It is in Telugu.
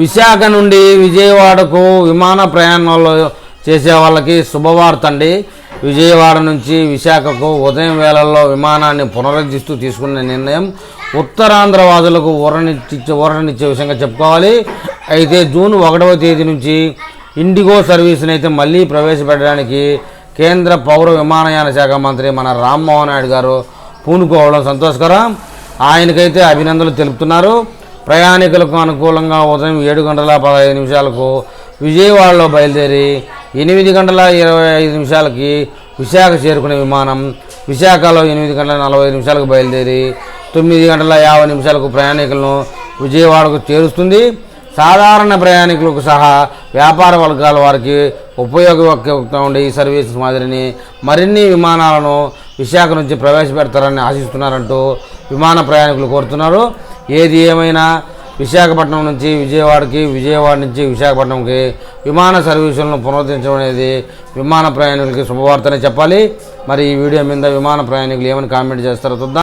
విశాఖ నుండి విజయవాడకు విమాన ప్రయాణంలో చేసే వాళ్ళకి శుభవార్త అండి. విజయవాడ నుంచి విశాఖకు ఉదయం వేళల్లో విమానాన్ని పునరుద్ధరిస్తూ తీసుకున్న నిర్ణయం ఉత్తరాంధ్ర వాదులకు ఊరనిచ్చే ఊరనిచ్చే విషయంగా చెప్పుకోవాలి. అయితే జూన్ ఒకటవ తేదీ నుంచి ఇండిగో సర్వీస్ని అయితే మళ్ళీ ప్రవేశపెట్టడానికి కేంద్ర పౌర విమానయాన శాఖ మంత్రి మన రామ్మోహన్ నాయుడు గారు పూనుకోవడం సంతోషకరం. ఆయనకైతే అభినందనలు తెలుపుతున్నారు. ప్రయాణికులకు అనుకూలంగా ఉదయం ఏడు గంటల పదహైదు నిమిషాలకు విజయవాడలో బయలుదేరి ఎనిమిది గంటల ఇరవై ఐదు నిమిషాలకి విశాఖ చేరుకునే విమానం విశాఖలో ఎనిమిది గంటల నలభై నిమిషాలకు బయలుదేరి తొమ్మిది గంటల యాభై నిమిషాలకు ప్రయాణికులను విజయవాడకు చేరుస్తుంది. సాధారణ ప్రయాణికులకు సహా వ్యాపార వర్గాల వారికి ఉపయోగంగా ఉండే ఈ సర్వీసెస్ మాదిరిని మరిన్ని విమానాలను విశాఖ నుంచి ప్రవేశపెడతారని ఆశిస్తున్నారంటూ విమాన ప్రయాణికులు కోరుతున్నారు. ఏది ఏమైనా విశాఖపట్నం నుంచి విజయవాడకి విజయవాడ నుంచి విశాఖపట్నంకి విమాన సర్వీసులను పునరుద్ధరించడం అనేది విమాన ప్రయాణికులకి శుభవార్తనే చెప్పాలి. మరి ఈ వీడియో మీద విమాన ప్రయాణికులు ఏమని కామెంట్ చేస్తారో చూద్దాం.